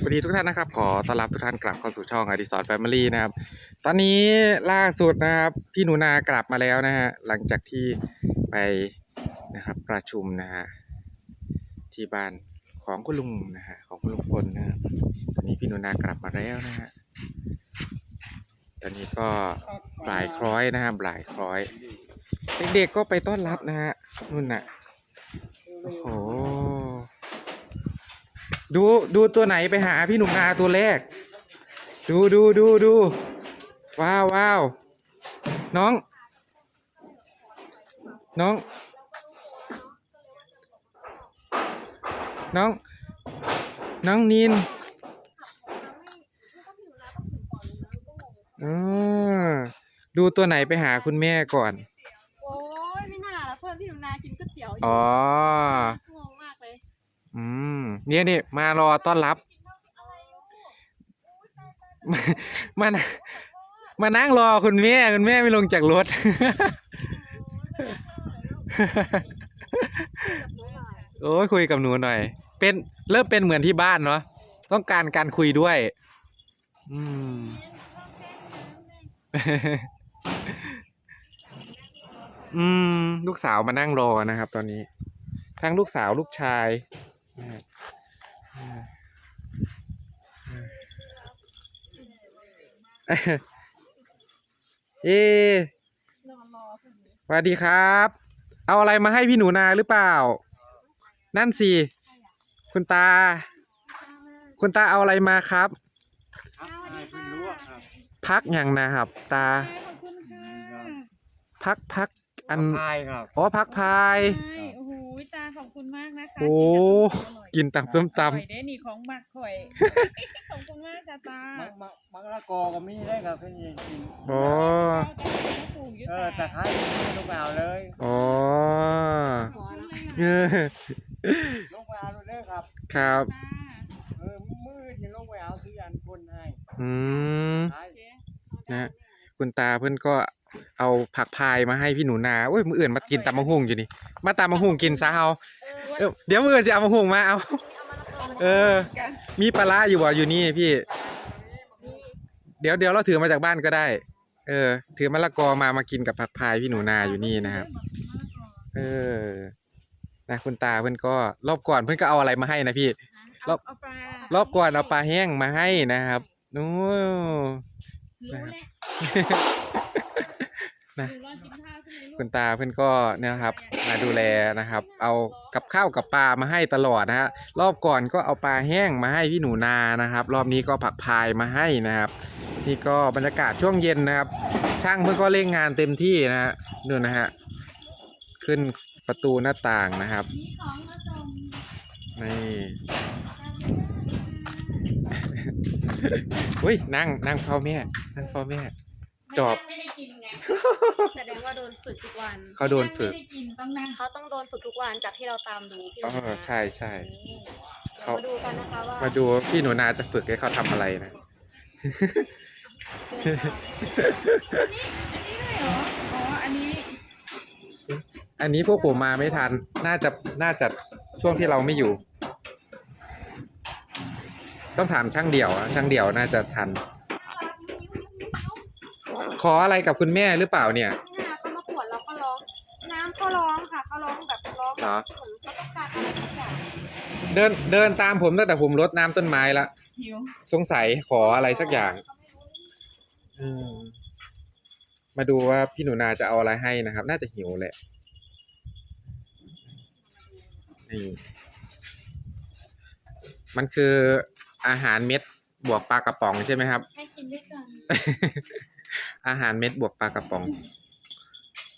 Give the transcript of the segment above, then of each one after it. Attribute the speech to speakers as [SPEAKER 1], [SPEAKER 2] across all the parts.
[SPEAKER 1] สวัสดีทุกท่านนะครับ ขอต้อนรับทุกท่านกลับเข้าสู่ช่องอดิสรแฟมิลี่นะครับ ตอนนี้ล่าสุดนะครับ พี่หนูนากลับมาแล้วนะฮะหลังจากที่ไปนะครับประชุมนะฮะที่บ้านของคุณลุงนะฮะของคุณลุงพลนะครับตอนนี้พี่หนูนากลับมาแล้วนะฮะตอนนี้ก็บ่ายคล้อยนะฮะบ่ายคล้อย เด็กๆก็ไปต้อนรับนะฮะนู่นน่ะโอ้โห ดูดูตัวไหนไปหาพี่หนุ่มนาตัวแรก ดูดูดูดูว้าวว้าวน้อง น้อง น้อง น้องนินออดูตัวไหนไปหาคุณแม่ก่อน
[SPEAKER 2] โอ้ยไม่น่าละเพื่อนพี่หนูนากินก๋วยเตี๋ยวอยู่
[SPEAKER 1] อ๋อ
[SPEAKER 2] งงมากเลย
[SPEAKER 1] อืมเนี่ยนี่มารอต้อนรับ มามานั่งมานั่งรอคุณแม่คุณแม่ไม่ลงจากรถ โอ้ยคุยกับหนูหน่อย เป็นเริ่มเป็นเหมือนที่บ้านเนาะต้องการการคุยด้วย อืมอืม ลูกสาวมานั่งรอนะครับ ตอนนี้ ทั้งลูกสาวลูกชาย เอ่อเอ๊ะ
[SPEAKER 2] นอนรอเพื่อนอยู่
[SPEAKER 1] สวัสดีครับ เอาอะไรมาให้พี่หนูนาหรือเปล่า นั่นสิ คุณตา คุณตาเอาอะไรมาครับ
[SPEAKER 3] ครับให้เพิ่นรู้อะครับ
[SPEAKER 1] พักอย่างนะครับ ตา
[SPEAKER 2] ขอบคุณค่ะ
[SPEAKER 1] พักพักอัน
[SPEAKER 3] พายครับ
[SPEAKER 1] อ๋อพักพาย
[SPEAKER 2] ใช่โอ้โหตา ขอบคุณมากนะคะ
[SPEAKER 1] โอ้
[SPEAKER 2] ที่จะส่งอร่อย
[SPEAKER 1] กินตำส้มต
[SPEAKER 2] อร่อยเด้นี่ของหมักข่อย ขอบคุณมากจ้าตา
[SPEAKER 3] มักมักมักละกอก็มีได้ครับเพิ่นยังกินำ
[SPEAKER 1] อ๋อ
[SPEAKER 2] ปลูกอยู่
[SPEAKER 3] เออตะไคร้นี่ลงไปเอาเลย
[SPEAKER 1] อ๋อ
[SPEAKER 2] หัวนะ
[SPEAKER 1] เออ
[SPEAKER 3] ลงไปเอาเลยเด้อครับ
[SPEAKER 1] ครับ
[SPEAKER 3] เออมืดนี่ลงไปเอาคืออันคนให้
[SPEAKER 1] อืม
[SPEAKER 3] ท้าย
[SPEAKER 1] นะ คุณตาเพื่อนก็ เอาผักพายมาให้พี่หนูนาโอ้ยมืออื่นมากินตำมะฮุ่งอยู่นี่ มาตำมะฮุ่งกินซะเอาเอ้าเดี๋ยวมืออื่นจะเอามะฮุ่งมาเอา เออ มีปลาร้าอยู่บ่อยู่นี่พี่ เดี๋ยวเดี๋ยวเราถือมาจากบ้านก็ได้ เออ ถือมะละกอมามากินกับผักพายพี่หนูนาอยู่นี่นะครับ เออ นะคุณตาเพื่อนก็รอบก่อนเพื่อนก็เอาอะไรมาให้นะพี่ รอบ
[SPEAKER 2] เอาปลาร
[SPEAKER 1] อบก่อนเอาปลาแห้งมาให้นะครับนู้
[SPEAKER 2] รู้แหละ
[SPEAKER 1] นะ
[SPEAKER 2] หนูรอกินข้าวใช่ไหมลูก
[SPEAKER 1] คุณตาเพื่อนก็เนี่ยนะครับมาดูแลนะครับ เอากับข้าวกับปลามาให้ตลอดนะฮะรอบก่อนก็เอาปลาแห้งมาให้พี่หนูนานะครับ รอบนี้ก็ผักพายมาให้นะครับนี่ก็บรรยากาศช่วงเย็นนะครับ ช่างเพื่อนก็เร่งงานเต็มที่นะฮะนู่นนะฮะขึ้นประตูหน้าต่างนะครับ
[SPEAKER 2] มีของมาส่ง
[SPEAKER 1] นี่อุ้ยนั่งนั่งเฝ้าแม่นั่งเฝ้าแม่ จอบ
[SPEAKER 2] ไม่ได้กินไง
[SPEAKER 4] แสดงว่าโดนฝึกทุกวัน
[SPEAKER 1] เขาโดนฝึก
[SPEAKER 2] ไม่ได้กินต้องนั่ง
[SPEAKER 4] เขาต้องโดนฝึกทุกวันจากที่เราตามดูพี่
[SPEAKER 1] อ๋อ
[SPEAKER 4] หนูนา
[SPEAKER 1] ใช่ใช่
[SPEAKER 4] อืม
[SPEAKER 1] เขา
[SPEAKER 4] เดี๋ยวมาดูกันนะคะว่า
[SPEAKER 1] มาดูว่าพี่หนูนาจะฝึกให้เขาทำอะไรนะ
[SPEAKER 4] เดินทาง
[SPEAKER 2] อันนี้เลยเหรอ อ๋อ อันนี้
[SPEAKER 1] อันนี้พวกผมมาไม่ทัน น่าจะ น่าจะช่วงที่เราไม่อยู่ ต้องถามช่างเดี่ยวอะช่างเดี่ยวน่าจะทัน ขออะไรกับคุณแม่หรือเปล่าเนี่ย
[SPEAKER 2] นี่นะเขามาขวดเราก็ร้อง น้ำเขาร้องค่ะเขาร้องแบบร้อง
[SPEAKER 1] เหรอ
[SPEAKER 2] เหมือนเขาต้องการอะไรสักอย่าง
[SPEAKER 1] เดินเดินตามผมตั้งแต่ผมรดน้ำต้นไม้ละ
[SPEAKER 2] หิว
[SPEAKER 1] สงสัยขออะไรสักอย่างอืม มาดูว่าพี่หนูนาจะเอาอะไรให้นะครับ น่าจะหิวแหละนี่มันคืออาหารเม็ดบวกปลากระป๋องใช่ไหมครับ
[SPEAKER 2] ให้กินด้วยกัน
[SPEAKER 1] อาหารเม็ดบวกปลากระป๋อง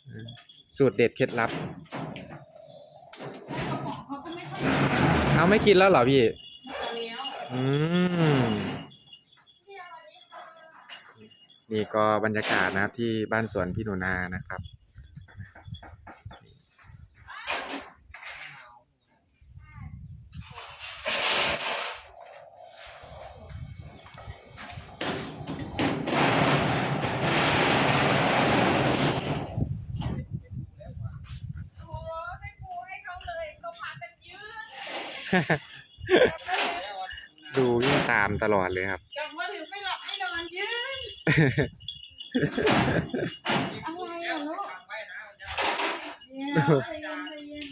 [SPEAKER 1] อืมสูตรเด็ดเคล็ดลับ
[SPEAKER 2] เขาก็ไม่ค่อย
[SPEAKER 1] เอาไม่กินแล้วเหรอพี่
[SPEAKER 2] มาแล้ว
[SPEAKER 1] อืมนี่ก็บรรยากาศนะครับที่บ้านสวนพี่หนูนานะครับ
[SPEAKER 2] โอ้ไม่ปูให้เขาเลยเขาพากันยื
[SPEAKER 1] ดูวิ่งตามตลอดเลยครับ
[SPEAKER 2] กลับมาถึงไม่หลับไม่นอนยืนอะไรอะลูกเดี๋ยวใจเย็นใจเย็น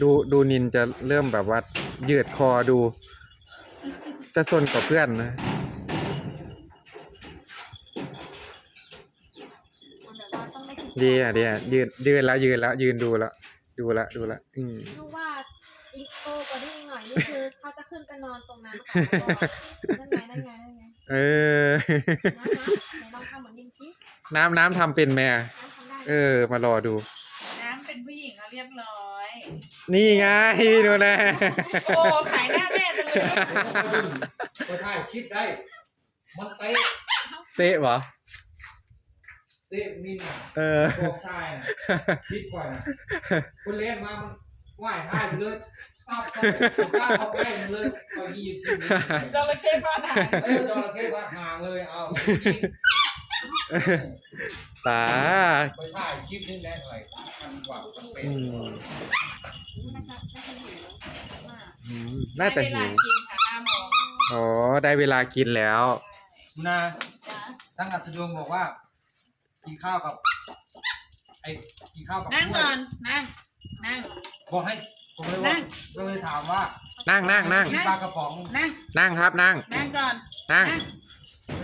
[SPEAKER 1] ดูดูนินจะเริ่มแบบว่า ยืดคอดู จะซนกับเพื่อนนะ
[SPEAKER 4] มันแบบว่าต้องไม่ถึง
[SPEAKER 1] ดีอะดีอะยืนยืนแล้วยืนแล้ว ยืนดูแล้วดูแล้วดูแล้วอืม
[SPEAKER 4] ลูกว่าอีกโตกว่านี้อีกหน่อยนี่คือเขาจะขึ้นไปนอนตรงนั้นค่ะนั่นไงนั่นไงนั่นไง
[SPEAKER 1] เออ
[SPEAKER 4] น้ำนะไหนลองทำเหมือนดินสิ
[SPEAKER 1] น้ำน้ำทำเป็นไหมอะ
[SPEAKER 4] น้ำทำได้
[SPEAKER 1] เออ มารอดู
[SPEAKER 2] น้ำ เป็นผู้หญิงอะเรียบร้อย
[SPEAKER 1] นี่ไงพี่ดูนะ
[SPEAKER 2] โอ้ขายหน้าแม่จังเลย
[SPEAKER 3] ก็ได้คิดได้ มันเตะ
[SPEAKER 1] เตะเหรอ
[SPEAKER 3] เตะนี่น่ะ
[SPEAKER 1] เออ
[SPEAKER 3] บอกชายน่ะคิดก่อนนะคุณเล่นมามันไหว้ท่าอยู่เลยปั๊บใส่ตะกร้าเข้าไปมันเลยคอยยิงทีนี้
[SPEAKER 2] จระเข้ฟาดหาง
[SPEAKER 3] เออจระเข้ว่าห่างเลยเอายิง
[SPEAKER 1] ตา
[SPEAKER 3] ไปถ่ายคลิปนึงได้หน่อยมันหวังจะเป็น
[SPEAKER 1] อืม
[SPEAKER 4] น่าจะน่าจะหิวมาก
[SPEAKER 1] อืมน่าจะหิว
[SPEAKER 2] ได้เวลกินค่ะห้าโมง
[SPEAKER 1] อ๋อได้เวลากินแล้ว
[SPEAKER 3] นะ
[SPEAKER 4] จ้ะ
[SPEAKER 3] ทั้งอัศดวงบอกว่า กินข้าวกับ ไอ้กินข้าวกับ
[SPEAKER 2] นั่ง
[SPEAKER 3] กล้วย
[SPEAKER 2] ก่อนนั่งนั่ง
[SPEAKER 3] บอกให้ผมเลย
[SPEAKER 2] นั่
[SPEAKER 3] ว่างก็เลยถามว่า
[SPEAKER 1] นั่งนั่งนั่ง
[SPEAKER 3] กินปลากระป๋อง
[SPEAKER 2] นั่ง
[SPEAKER 1] นั่งครับนั่ง
[SPEAKER 2] นั่งก่อน
[SPEAKER 1] นั่ง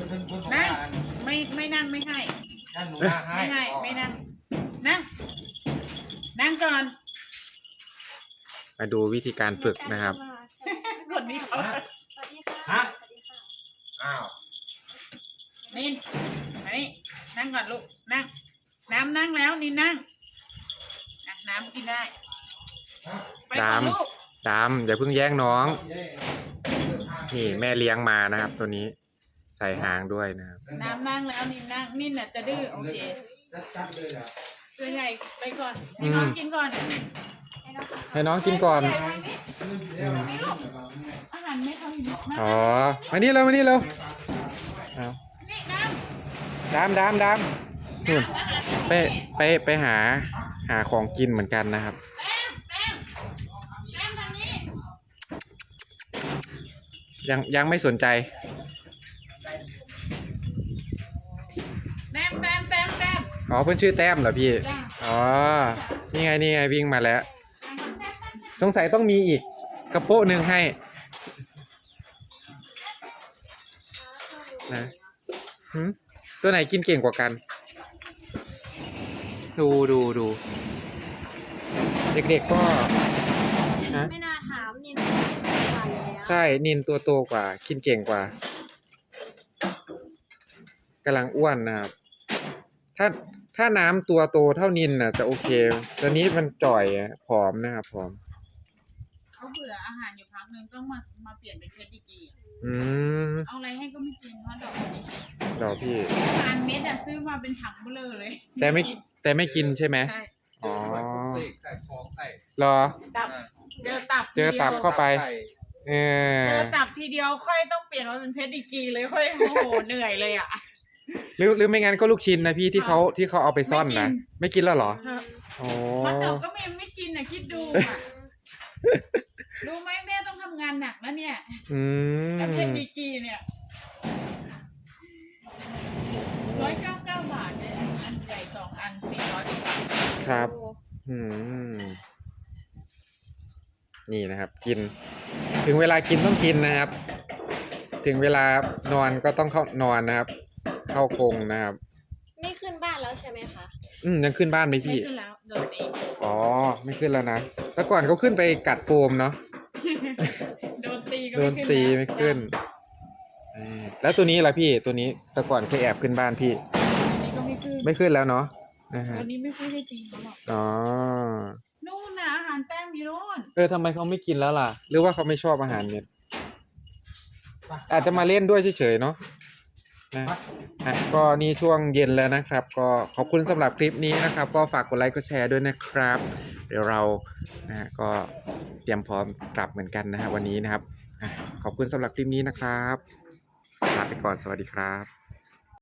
[SPEAKER 3] เพิ่นเพิ่นบอก
[SPEAKER 2] นั่
[SPEAKER 3] ว่าง
[SPEAKER 2] ไม่ไม่นั่งไม่ให้
[SPEAKER 3] นั่นหนูนาให้
[SPEAKER 2] ไม่ให้ไม่นั่งนั่ง นั่งก่อน
[SPEAKER 1] มาดูวิธีการฝึกนะครับ
[SPEAKER 2] คนนี้เขา
[SPEAKER 3] ฮะ
[SPEAKER 4] สวัสดีค่ะ
[SPEAKER 3] ฮะ
[SPEAKER 4] สวัสดีค่ะ
[SPEAKER 3] อ้าว
[SPEAKER 2] นินมานี่นั่งก่อนลูกนั่ง น้ำนั่งแล้วนินนั่งอะน้ำกินได้
[SPEAKER 3] ฮะ
[SPEAKER 2] ไปก่อน
[SPEAKER 1] น้ำ
[SPEAKER 2] ลูก
[SPEAKER 1] ดำอย่าเพิ่งแย่งน้อง
[SPEAKER 3] ได้เดินทาง
[SPEAKER 1] นี่แม่เลี้ยงมานะครับ ตัวนี้ ใส่หางด้วยนะครับ
[SPEAKER 2] น้ำนั่งแล้วนินนั่งนินน่ะจะดื้อโอเค
[SPEAKER 3] จัดๆเลยเหรอ
[SPEAKER 2] ตัวใหญ่ไปก่อนให้น้องกินก่อน
[SPEAKER 1] ให้น้องกินก่อน
[SPEAKER 2] ใหญ่ไปนิดอาหารไม่เขาอยู่นิดนะ
[SPEAKER 1] อ๋อ มานี่เร็วมานี่เร็วเอา
[SPEAKER 2] นี่น้ำ
[SPEAKER 1] ดำดำดำนู่น
[SPEAKER 2] อาหาร
[SPEAKER 1] ไปไปไปหาหาของกินเหมือนกันนะครับ
[SPEAKER 2] แต้มแต้มแต้มทางนี้
[SPEAKER 1] ยังยังไม่สนใจ
[SPEAKER 2] แต้มแต้มแต้มแต้ม
[SPEAKER 1] อ๋อเพื่อนชื่อแต้มเหรอพี่
[SPEAKER 2] จ้า
[SPEAKER 1] อ๋อ นี่ไงนี่ไงวิ่งมาแล้ว
[SPEAKER 2] แต้มแต้ม
[SPEAKER 1] สงสัยต้องมีอีกกระโปะหนึ่งให้นะหืมตัวไหนกินเก่งกว่ากัน ดูดูดู เด็กๆก็ ฮะ
[SPEAKER 4] ไม่น่าถามนินไม่ได้แล้ว
[SPEAKER 1] ใช่ นินตัวโตกว่า กินเก่งกว่ากำลังอ้วนนะครับ ถ้า ถ้าน้ำตัวโตเท่านินน่ะจะโอเคตัวนี้มันจ่อยอะผอมนะครับผอม
[SPEAKER 2] เขาเบื่ออาหารอยู่พักหนึ่งต้องมามาเปลี่ยนเป็นเพชรดีกี
[SPEAKER 1] อืม
[SPEAKER 2] เอาอะไรให้ก็ไม่กินเพราะดอกนี้
[SPEAKER 1] เดี๋ยวพี่
[SPEAKER 2] ทานเม็ดอะซื้อมาเป็นถังเบลอเลย
[SPEAKER 1] แต่ไม่แต่ไม่กินใช่ไหม
[SPEAKER 2] ใช่
[SPEAKER 1] อ๋อ
[SPEAKER 3] ใส่ใส่ของใส่
[SPEAKER 1] รอ
[SPEAKER 2] ตับเจอตับ
[SPEAKER 1] เจอตับเข้าไป
[SPEAKER 3] ใส่
[SPEAKER 1] เออ
[SPEAKER 2] เจอตับทีเดียวค่อยต้องเปลี่ยนมาเป็นเพชรดีกีเลยค่อยโอ้โหเหนื่อยเลยอะ
[SPEAKER 1] หรือหรือไม่งั้นก็ลูกชิ้นนะพี่ที่เขาที่เขาเอาไปซ่อนนะไม่กินแล้วเหรอโอ้
[SPEAKER 2] มันเดอกก็ไม่ไม่กินอะคิดดูอะรู้ไหมแม่ต้องทำงานหนักนะเนี่ย
[SPEAKER 1] อืม
[SPEAKER 2] แล้วเพชรดีกีเนี่ยร้อยเก้าเก้าบาทเนี่ยอันใหญ่สองอันสี่ร้อยบาท
[SPEAKER 1] ครับ อืมนี่นะครับ กิน ถึงเวลากินต้องกินนะครับ ถึงเวลานอนก็ต้องเข้านอนนะครับ เข้ากรงนะครับ
[SPEAKER 4] นี่ขึ้นบ้านแล้วใช่ไหมคะ
[SPEAKER 1] อืมยังขึ้นบ้านไหม
[SPEAKER 2] ไม่
[SPEAKER 1] พี่
[SPEAKER 2] ขึ้นแล้วโดนเอง
[SPEAKER 1] อ๋อ ไม่ขึ้นแล้วนะแต่ก่อนเขาขึ้นไปกัดโฟมเนาะ
[SPEAKER 2] โดนตีก็
[SPEAKER 1] โด
[SPEAKER 2] ไม่
[SPEAKER 1] น
[SPEAKER 2] ขึ้น
[SPEAKER 1] ตี
[SPEAKER 2] แล้ว
[SPEAKER 1] ไม่ขึ้นเออแล้วตัวนี้ล่ะพี่ตัวนี้แต่ก่อนเคยแอบขึ้นบ้านพี่
[SPEAKER 2] อันนี้ก็ไม่ขึ้น
[SPEAKER 1] ไม่ขึ้นแล้วเนาะนะฮะ
[SPEAKER 2] ตัวนี้ไม่ค่อยได้ตีเขาหรอก
[SPEAKER 1] อ๋อ
[SPEAKER 2] นู่นนะอาหารแต้มอยู่นู่น
[SPEAKER 1] เออทำไมเขาไม่กินแล้วล่ะ หรือว่าเขาไม่ชอบอาหารเม็ดอาจจะมาเล่นด้วยเฉยๆเนาะ นะอะก็นี่ช่วงเย็นแล้วนะครับ ก็ขอบคุณสำหรับคลิปนี้นะครับ ก็ฝากกดไลค์กดแชร์ด้วยนะครับ เดี๋ยวเรานะฮะก็เตรียมพร้อมกลับเหมือนกันนะฮะวันนี้นะครับอะขอบคุณสำหรับคลิปนี้นะครับลาไปก่อนสวัสดีครับ